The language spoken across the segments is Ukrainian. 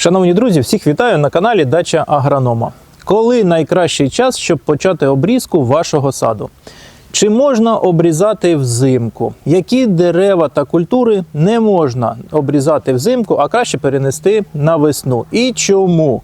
Шановні друзі, всіх вітаю на каналі Дача Агронома. Коли найкращий час, щоб почати обрізку вашого саду? Чи можна обрізати взимку? Які дерева та культури не можна обрізати взимку, а краще перенести на весну? І чому?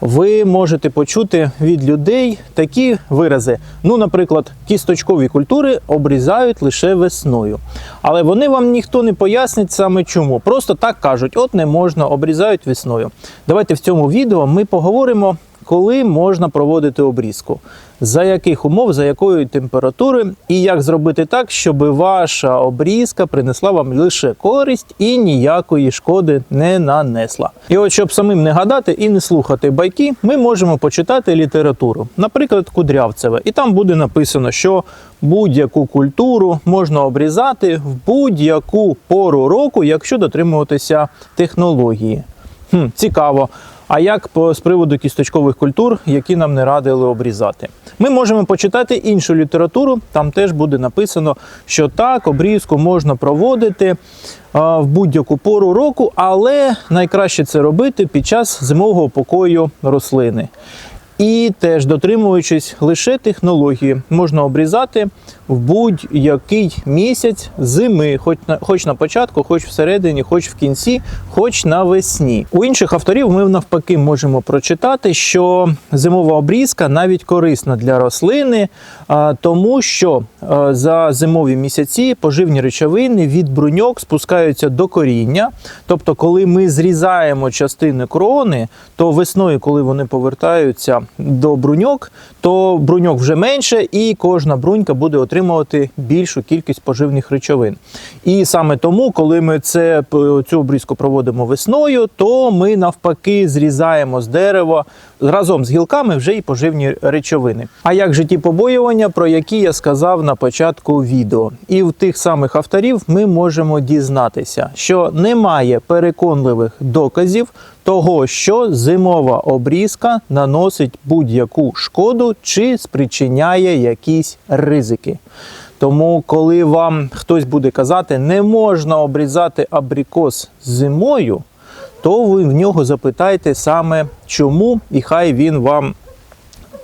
Ви можете почути від людей такі вирази. Ну, наприклад, кісточкові культури обрізають лише весною. Але вони вам ніхто не пояснить саме чому. Просто так кажуть: от не можна, обрізають весною. Давайте в цьому відео ми поговоримо, коли можна проводити обрізку, за яких умов, за якої температури, і як зробити так, щоб ваша обрізка принесла вам лише користь і ніякої шкоди не нанесла. І от щоб самим не гадати і не слухати байки, ми можемо почитати літературу, наприклад, Кудрявцеве, і там буде написано, що будь-яку культуру можна обрізати в будь-яку пору року, якщо дотримуватися технології. Хм, цікаво. А як по з приводу кісточкових культур, які нам не радили обрізати? Ми можемо почитати іншу літературу. Там теж буде написано, що так, обрізку можна проводити в будь-яку пору року, але найкраще це робити під час зимового покою рослини. І теж дотримуючись лише технології, можна обрізати в будь-який місяць зими, хоч на хоч на початку, хоч всередині, хоч в кінці, хоч навесні. У інших авторів ми навпаки можемо прочитати, що зимова обрізка навіть корисна для рослини, тому що за зимові місяці поживні речовини від бруньок спускаються до коріння. Тобто, коли ми зрізаємо частини крони, то весною, коли вони повертаються до бруньок, то бруньок вже менше, і кожна брунька буде отримувати більшу кількість поживних речовин. І саме тому, коли ми це цю обрізку проводимо весною, то ми навпаки зрізаємо з дерева разом з гілками вже і поживні речовини. А як же ті побоювання, про які я сказав на початку відео, і в тих самих авторів ми можемо дізнатися, що немає переконливих доказів того, що зимова обрізка наносить будь-яку шкоду чи спричиняє якісь ризики. Тому, коли вам хтось буде казати, не можна обрізати абрикос зимою, то ви в нього запитайте саме чому, і хай він вам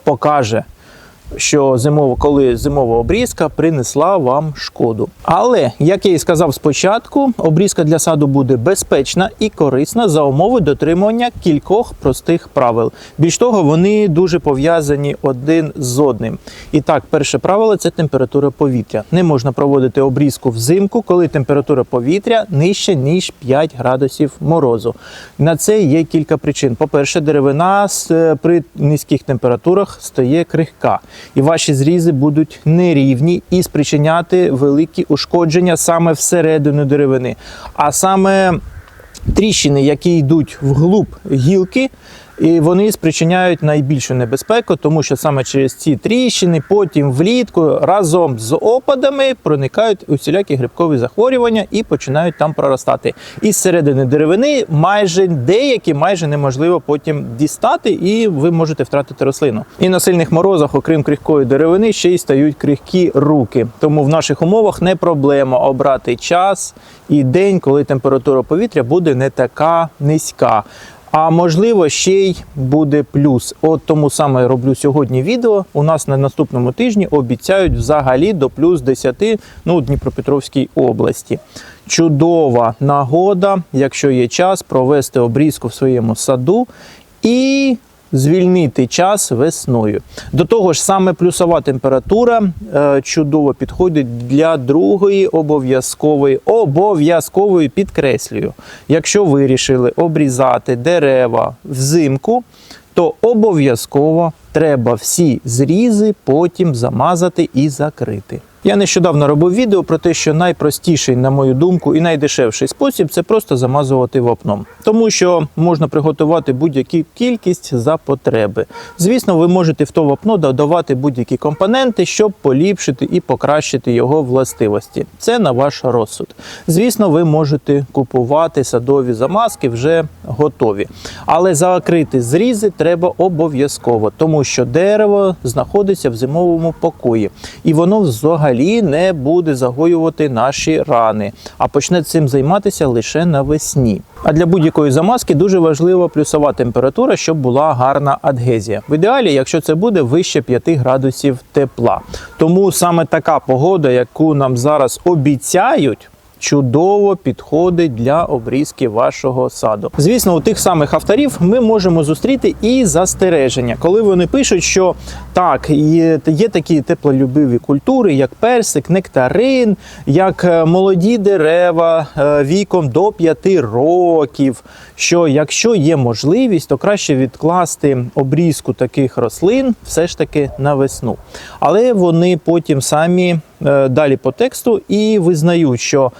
покаже, що зимова, коли зимова обрізка принесла вам шкоду. Але, як я і сказав спочатку, обрізка для саду буде безпечна і корисна за умови дотримання кількох простих правил. Більш того, вони дуже пов'язані один з одним. І так, перше правило це температура повітря. Не можна проводити обрізку взимку, коли температура повітря нижча ніж 5 градусів морозу. На це є кілька причин. По-перше, деревина з- при низьких температурах стає крихка і ваші зрізи будуть нерівні і спричиняти великі ушкодження саме всередину деревини. А саме тріщини, які йдуть вглуб гілки, і вони спричиняють найбільшу небезпеку, тому що саме через ці тріщини потім влітку разом з опадами проникають усілякі грибкові захворювання і починають там проростати. І з середини деревини майже деякі майже неможливо потім дістати, і ви можете втратити рослину. І на сильних морозах, окрім крихкої деревини, ще й стають крихкі руки. Тому в наших умовах не проблема обрати час і день, коли температура повітря буде не така низька. А можливо, ще й буде плюс. От тому саме роблю сьогодні відео. У нас на наступному тижні обіцяють взагалі до плюс 10 ну, у Дніпропетровській області. Чудова нагода, якщо є час, провести обрізку в своєму саду і звільнити час весною. До того ж, саме плюсова температура е, чудово підходить для другої обов'язкової, обов'язкової підкреслюю. Якщо вирішили обрізати дерева взимку, то обов'язково треба всі зрізи потім замазати і закрити. Я нещодавно робив відео про те, що найпростіший, на мою думку, і найдешевший спосіб це просто замазувати вапном, тому що можна приготувати будь-яку кількість за потреби. Звісно, ви можете в то вапно додавати будь-які компоненти, щоб поліпшити і покращити його властивості. Це на ваш розсуд. Звісно, ви можете купувати садові замазки вже готові, але закрити зрізи треба обов'язково, тому що дерево знаходиться в зимовому покої, і воно взагалі не буде загоювати наші рани, а почне цим займатися лише навесні. А для будь-якої замазки дуже важлива плюсова температура, щоб була гарна адгезія. В ідеалі, якщо це буде вище 5 градусів тепла. Тому саме така погода, яку нам зараз обіцяють. Чудово підходить для обрізки вашого саду. Звісно, у тих самих авторів ми можемо зустріти і застереження, коли вони пишуть, що так, є, такі теплолюбиві культури, як персик, нектарин, як е, молоді дерева е, віком до 5 років. Що якщо є можливість, то краще відкласти обрізку таких рослин все ж таки на весну. Але вони потім самі е, далі по тексту і визнають, що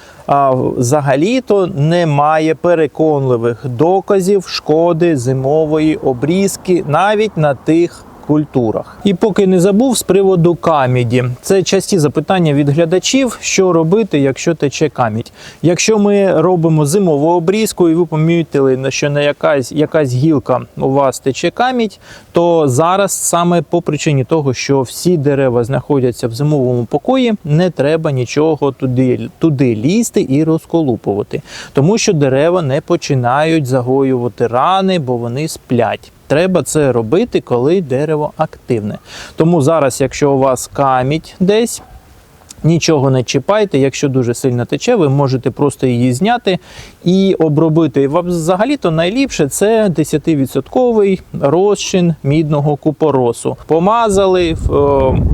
взагалі-то немає переконливих доказів шкоди зимової обрізки навіть на тих. Культурах. І поки не забув з приводу каміді. Це часті запитання від глядачів, що робити, якщо тече камідь. Якщо ми робимо зимову обрізку, і ви помітили, що на якась, якась гілка у вас тече камідь, то зараз саме по причині того, що всі дерева знаходяться в зимовому покої, не треба нічого туди, туди лізти і розколупувати, тому що дерева не починають загоювати рани, бо вони сплять. Треба це робити, коли дерево активне. Тому зараз, якщо у вас камідь десь, Нічого не чіпайте, якщо дуже сильно тече, ви можете просто її зняти і обробити. Взагалі-то найліпше це 10% розчин мідного купоросу. Помазали,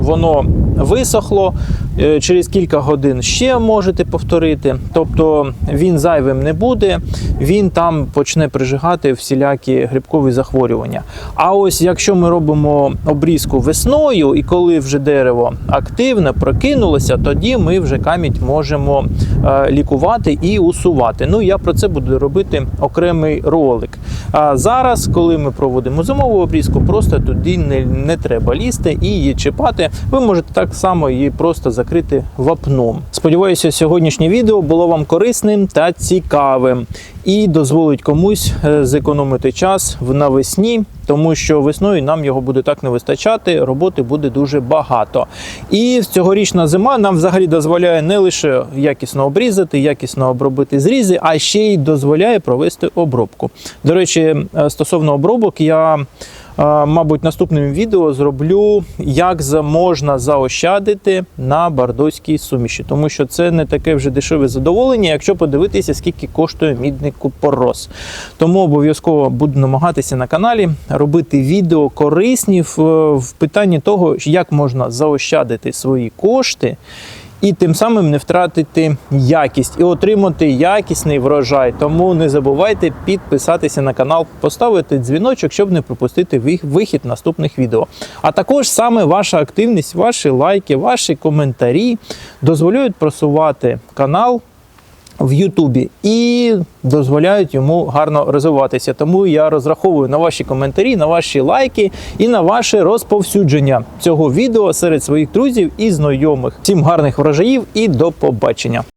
воно висохло. Е, Через кілька годин ще можете повторити. Тобто він зайвим не буде, він там почне прижигати всілякі грибкові захворювання. А ось якщо ми робимо обрізку весною, і коли вже дерево активне, прокинулося, тоді ми вже камінь можемо е, лікувати і усувати. Ну я про це буду робити окремий ролик. А зараз, коли ми проводимо зимову обрізку, просто туди не, не треба лізти і її чіпати. Ви можете так само її просто закрити вапном. Сподіваюся, сьогоднішнє відео було вам корисним та цікавим і дозволить комусь е, зекономити час в навесні, тому що весною нам його буде так не вистачати, роботи буде дуже багато. І цьогорічна зима нам взагалі дозволяє не лише якісно обрізати, якісно обробити зрізи, а ще й дозволяє провести обробку. До речі, е, стосовно обробок, я Мабуть, наступним відео зроблю, як можна заощадити на бардоській суміші, тому що це не таке вже дешеве задоволення, якщо подивитися, скільки коштує мідний купорос. Тому обов'язково буду намагатися на каналі робити відео корисні в питанні того, як можна заощадити свої кошти. І тим самим не втратити якість і отримати якісний врожай. Тому не забувайте підписатися на канал, поставити дзвіночок, щоб не пропустити вихід наступних відео. А також саме ваша активність, ваші лайки, ваші коментарі дозволяють просувати канал в Ютубі і дозволяють йому гарно розвиватися. Тому я розраховую на ваші коментарі, на ваші лайки і на ваше розповсюдження цього відео серед своїх друзів і знайомих. Всім гарних врожаїв і до побачення!